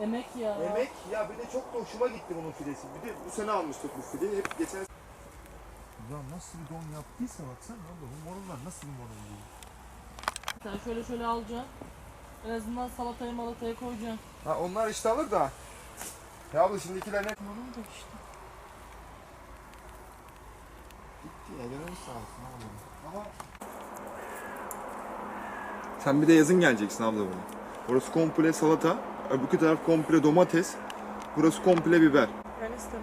Emek ya. Emek ya bir de çok da hoşuma gitti bunun filesi. Bir de bu sene almıştık bu fileyi. Hep geçen Ya nasıl bir don yaptıysa baksana abla bu morunlar nasıl bir morun bu? Sen şöyle şöyle alacaksın. En azından salatayı malataya koyacaksın. Ha onlar işte alır da. Ya abla şimdikiler ne? Anladın da işte. Gitti ya canım sağ olsun abla. Ama sen bir de yazın geleceksin abla buna. Burası komple salata, öbür taraf komple domates, burası komple biber. Versene.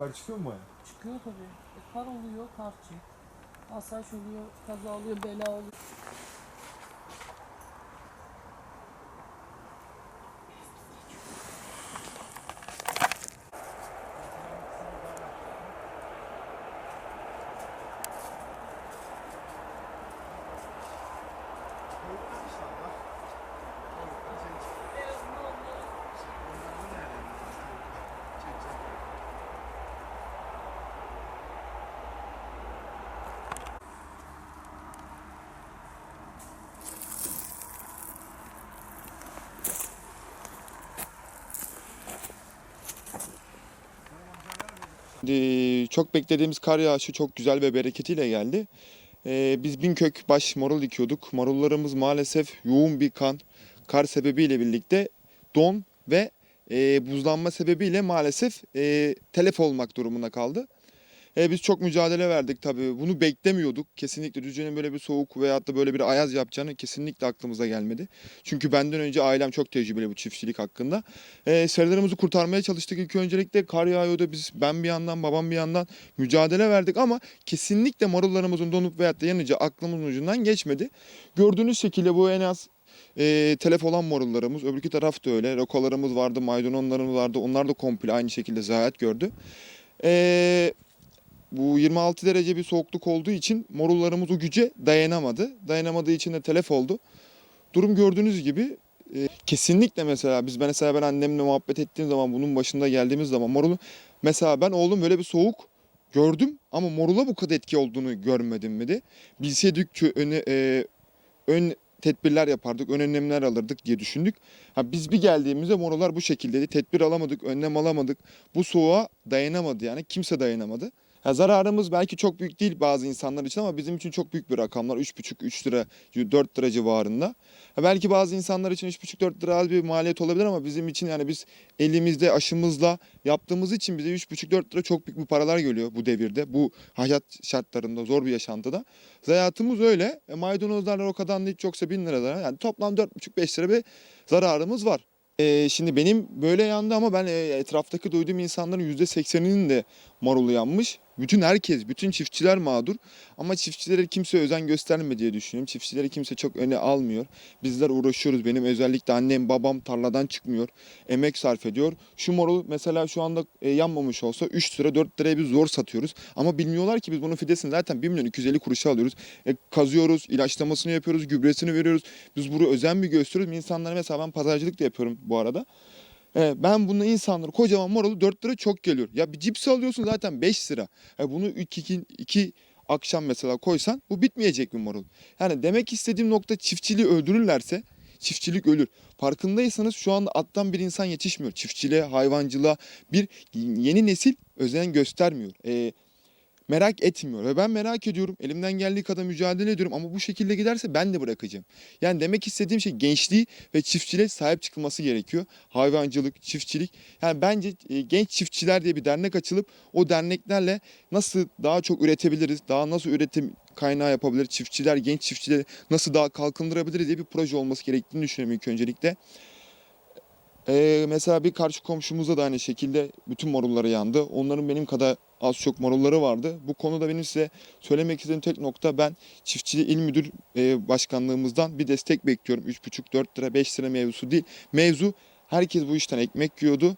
Var çıkıyor mu ya? Çıkıyor tabii. E, kar oluyor, kar çık. Asayiş oluyor, kaza oluyor, bela oluyor. Ee, Çok beklediğimiz kar yağışı çok güzel ve bereketiyle geldi. Ee, Biz bin kök baş marul dikiyorduk. Marullarımız maalesef yoğun bir kan, kar sebebiyle birlikte don ve e, buzlanma sebebiyle maalesef e, telef olmak durumunda kaldı. E, biz çok mücadele verdik tabii. Bunu beklemiyorduk. Kesinlikle Düzce'nin böyle bir soğuk veyahut da böyle bir ayaz yapacağını kesinlikle aklımıza gelmedi. Çünkü benden önce ailem çok tecrübeli bu çiftçilik hakkında. E, serilerimizi kurtarmaya çalıştık ilk öncelikle. Kar yağıyordu biz ben bir yandan babam bir yandan mücadele verdik ama kesinlikle marullarımızın donup veyahut da yanıcı aklımızın ucundan geçmedi. Gördüğünüz şekilde bu en az e, telef olan marullarımız. Öbürkü taraf da öyle. Rokalarımız vardı, maydanozlarımız vardı. Onlar da komple aynı şekilde zayiat gördü. E, bu 26 derece bir soğukluk olduğu için morullarımız o güce dayanamadı. Dayanamadığı için de telef oldu. Durum gördüğünüz gibi e, kesinlikle mesela biz ben mesela ben annemle muhabbet ettiğim zaman bunun başında geldiğimiz zaman morulu mesela ben oğlum böyle bir soğuk gördüm ama morula bu kadar etki olduğunu görmedim dedi. Bilseydik ki öne, e, ön tedbirler yapardık, ön önlemler alırdık diye düşündük. Ha, biz bir geldiğimizde morular bu şekildeydi. Tedbir alamadık, önlem alamadık. Bu soğuğa dayanamadı yani kimse dayanamadı. Ha, zararımız belki çok büyük değil bazı insanlar için ama bizim için çok büyük bir rakamlar. 3,5-3 lira, 4 lira civarında. Ha, belki bazı insanlar için 3,5-4 lira az bir maliyet olabilir ama bizim için yani biz elimizde aşımızla yaptığımız için bize 3,5-4 lira çok büyük bir paralar geliyor bu devirde. Bu hayat şartlarında, zor bir yaşantıda. Hayatımız öyle. E, maydanozlarla o kadar hiç yoksa 1000 lira zarar. Yani toplam 4,5-5 lira bir zararımız var. E, şimdi benim böyle yandı ama ben e, etraftaki duyduğum insanların %80'inin de marulu yanmış. Bütün herkes, bütün çiftçiler mağdur. Ama çiftçilere kimse özen gösterme diye düşünüyorum. Çiftçileri kimse çok öne almıyor. Bizler uğraşıyoruz. Benim özellikle annem, babam tarladan çıkmıyor. Emek sarf ediyor. Şu marul mesela şu anda e, yanmamış olsa 3 lira 4 liraya biz zor satıyoruz. Ama bilmiyorlar ki biz bunun fidesini zaten 1 milyon 250 kuruşa alıyoruz. E, kazıyoruz, ilaçlamasını yapıyoruz, gübresini veriyoruz. Biz bunu özen bir gösteriyoruz. İnsanlara mesela ben pazarcılık da yapıyorum bu arada. E, ben bunu insanlar kocaman marulu 4 lira çok geliyor. Ya bir cips alıyorsun zaten 5 lira. E, bunu 2 iki, iki akşam mesela koysan bu bitmeyecek bir marul. Yani demek istediğim nokta çiftçiliği öldürürlerse çiftçilik ölür. Farkındaysanız şu anda attan bir insan yetişmiyor. Çiftçiliğe, hayvancılığa bir yeni nesil özen göstermiyor. E, merak etmiyor ve ben merak ediyorum. Elimden geldiği kadar mücadele ediyorum ama bu şekilde giderse ben de bırakacağım. Yani demek istediğim şey gençliği ve çiftçiliğe sahip çıkılması gerekiyor. Hayvancılık, çiftçilik. Yani bence e, genç çiftçiler diye bir dernek açılıp o derneklerle nasıl daha çok üretebiliriz, daha nasıl üretim kaynağı yapabilir, çiftçiler, genç çiftçileri nasıl daha kalkındırabiliriz diye bir proje olması gerektiğini düşünüyorum ilk öncelikle. Ee, mesela bir karşı komşumuzda da aynı şekilde bütün marulları yandı. Onların benim kadar az çok marulları vardı. Bu konuda benim size söylemek istediğim tek nokta ben çiftçi il müdür e, başkanlığımızdan bir destek bekliyorum. 3,5-4 lira 5 lira mevzusu değil. Mevzu herkes bu işten ekmek yiyordu.